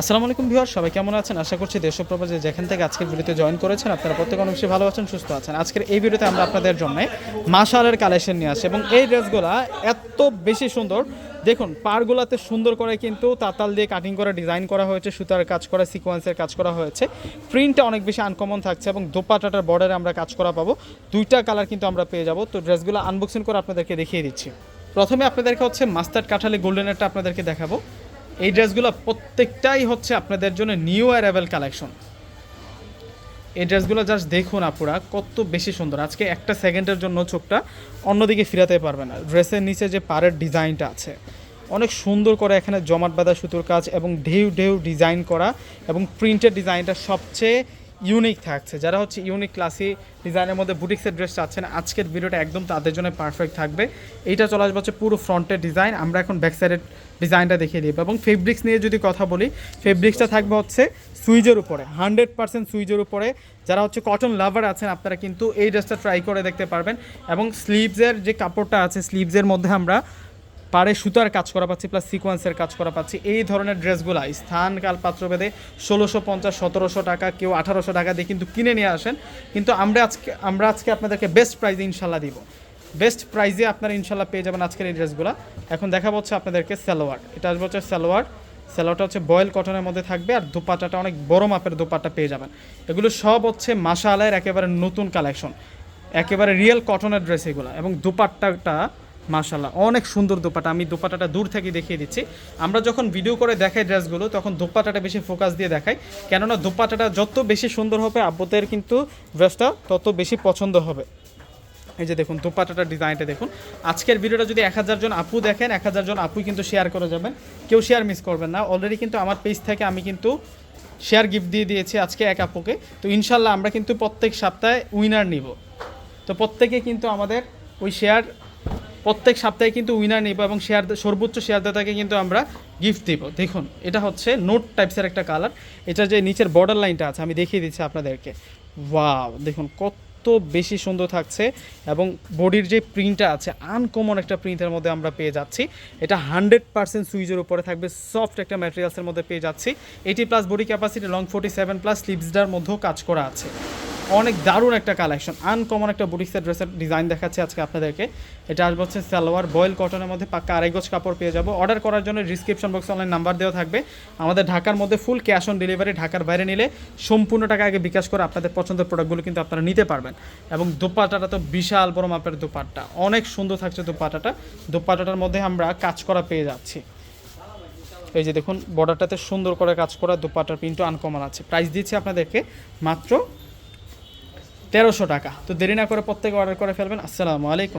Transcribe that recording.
আসসালামু আলাইকুম ভিউয়ার সবাই কেমন আছেন? আশা করছি দেশপ্রবাসী যেখান থেকে আজকের ভিডিওতে জয়েন করেছেন, আপনারা প্রত্যেক অনেক ভালো আছেন, সুস্থ আছেন। আজকের এই ভিডিওতে আমরা আপনাদের জন্য মাশালের কালেকশন নিয়ে আসি এবং এই ড্রেসগুলো এত বেশি সুন্দর। দেখুন পারগুলাতে সুন্দর করে কিন্তু তাতাল দিয়ে কাটিং করা ডিজাইন করা হয়েছে, সুতার কাজ করা সিকোয়েন্সের কাজ করা হয়েছে। প্রিন্টটা অনেক বেশি আনকমন থাকছে এবং দোপাটাটার বর্ডারে আমরা কাজ করা পাবো। দুইটা কালার কিন্তু আমরা পেয়ে যাব। তো ড্রেসগুলো আনবক্সিং করে আপনাদেরকে দেখিয়ে দিচ্ছি। প্রথমে আপনাদেরকে হচ্ছে মাস্টার্ড কাঠালি গোল্ডেনেরটা আপনাদেরকে দেখাবো। এই ড্রেসগুলো প্রত্যেকটাই হচ্ছে আপনাদের জন্য নিউ অ্যারাইভেল কালেকশন। এই ড্রেসগুলো জাস্ট দেখুন আপুরা, কত বেশি সুন্দর। আজকে একটা সেকেন্ডের জন্য চোখটা অন্যদিকে ফিরাতে পারবে না। ড্রেসের নিচে যে পারের ডিজাইনটা আছে, অনেক সুন্দর করে এখানে জমাট বাঁধা সুতোর কাজ এবং ঢেউ ঢেউ ডিজাইন করা এবং প্রিন্টের ডিজাইনটা সবচেয়ে ইউনিক থাকছে। যারা হচ্ছে ইউনিক ক্লাসি ডিজাইনের মধ্যে বুটিক্সের ড্রেস চাচ্ছেন, আজকের ভিডিওটা একদম তাদের জন্য পারফেক্ট থাকবে। এইটা চলে আসবে হচ্ছে পুরো ফ্রন্টের ডিজাইন আমরা এখন ব্যাক সাইডের ডিজাইনটা দেখিয়ে দিব এবং ফেব্রিক্স নিয়ে যদি কথা বলি ফেব্রিক্সটা থাকবে হচ্ছে সুইজের উপরে হান্ড্রেড পার্সেন্ট সুইজের উপরে। যারা হচ্ছে কটন লাভার আছেন, আপনারা কিন্তু এই ড্রেসটা ট্রাই করে দেখতে পারবেন। এবং স্লিভসের যে কাপড়টা আছে স্লিভসের মধ্যে আমরা পাড়ে সুতার কাজ করা পাচ্ছি প্লাস সিকোয়েন্সের কাজ করা পাচ্ছি। এই ধরনের ড্রেসগুলো স্থান, কাল পাত্রভেদে ষোলোশো পঞ্চাশ, সতেরোশো টাকা, কেউ আঠারোশো টাকা দিয়ে কিন্তু কিনে নিয়ে আসেন। কিন্তু আমরা আজকে আমরা আজকে আপনাদেরকে বেস্ট প্রাইজে ইনশাল্লাহ দিব। বেস্ট প্রাইজে আপনারা ইনশাল্লাহ পেয়ে যাবেন আজকের এই ড্রেসগুলো। এখন দেখা হচ্ছে আপনাদেরকে সালোয়ার। এটা আসবে হচ্ছে সালোয়ার। সালোয়ারটা হচ্ছে বয়েল কটনের মধ্যে থাকবে আর দোপাটাটা অনেক বড় মাপের দোপাট্টা পেয়ে যাবেন। এগুলো সব হচ্ছে মাসা আলায়ের একেবারে নতুন কালেকশন একেবারে রিয়েল কটনের ড্রেস এগুলো। এবং দোপাট্টাটা মাশাল্লাহ অনেক সুন্দর দোপাটা। আমি দোপাটাটা দূর থেকে দেখিয়ে দিচ্ছি। আমরা যখন ভিডিও করে দেখাই ড্রেসগুলো তখন দোপাটাটা বেশি ফোকাস দিয়ে দেখাই। কেননা দোপাটাটা যত বেশি সুন্দর হবে, আব্বুদের কিন্তু ড্রেসটা তত বেশি পছন্দ হবে। এই যে দেখুন দোপাটাটার ডিজাইনটা দেখুন। আজকের ভিডিওটা যদি এক হাজার জন আপু দেখেন, এক হাজার জন আপুই কিন্তু শেয়ার করে যাবেন। কেউ শেয়ার মিস করবেন না। অলরেডি কিন্তু আমার পেজ থেকে আমি কিন্তু শেয়ার গিফট দিয়ে দিয়েছি আজকে এক আপুকে। তো ইনশাল্লাহ আমরা কিন্তু প্রত্যেক সপ্তাহে উইনার নিব। তো প্রত্যেকে কিন্তু আমাদের ওই শেয়ার প্রত্যেক সপ্তাহে কিন্তু উইনার নিব এবং শেয়ার সর্বোচ্চ শেয়ারদাতাকে কিন্তু আমরা গিফট দিব। দেখুন, এটা হচ্ছে নোট টাইপসের একটা কালার এটা যে নিচের বর্ডার লাইনটা আছে, আমি দেখিয়ে দিচ্ছি আপনাদেরকে। ওয়াও দেখুন, কত বেশি সুন্দর থাকছে এবং বডির যে প্রিন্টটা আছে আনকমন একটা প্রিন্টের মধ্যে আমরা পেয়ে যাচ্ছি। এটা হান্ড্রেড পার্সেন্ট সুইজের উপরে থাকবে সফট একটা ম্যাটেরিয়ালসের মধ্যে পেয়ে যাচ্ছি। Eighty plus body capacity long forty seven plus স্লিভসটার মধ্যেও কাজ করা আছে। অনেক দারুণ একটা কালেকশন আনকমন একটা বুটিক্সের ড্রেসের ডিজাইন দেখাচ্ছে আজকে আপনাদেরকে। এটা আসবে হচ্ছে সালোয়ার বয়েল কটনের মধ্যে পাক্কা আড়াই গজ কাপড় পেয়ে যাব। অর্ডার করার জন্য ডিসক্রিপশন বক্সে অনলাইন নাম্বার দেওয়া থাকবে। আমাদের ঢাকার মধ্যে ফুল ক্যাশ অন ডেলিভারি ঢাকার বাইরে নিলে সম্পূর্ণ টাকা আগে বিকাশ করে আপনাদের পছন্দের প্রোডাক্টগুলো কিন্তু আপনারা নিতে পারবেন। এবং দোপাটাটা তো বিশাল বড় মাপের দোপাট্টা, অনেক সুন্দর থাকছে দোপাটাটা দোপাটাটার মধ্যে আমরা কাজ করা পেয়ে যাচ্ছি। এই যে দেখুন বর্ডারটাতে সুন্দর করে কাজ করা দোপাটার প্রিন্টও আনকমন আছে। প্রাইস দিচ্ছি আপনাদেরকে মাত্র তেরোশো টাকা। তো দেরি না করে প্রত্যেকে অর্ডার করে ফেলবেন। আসসালামু আলাইকুম।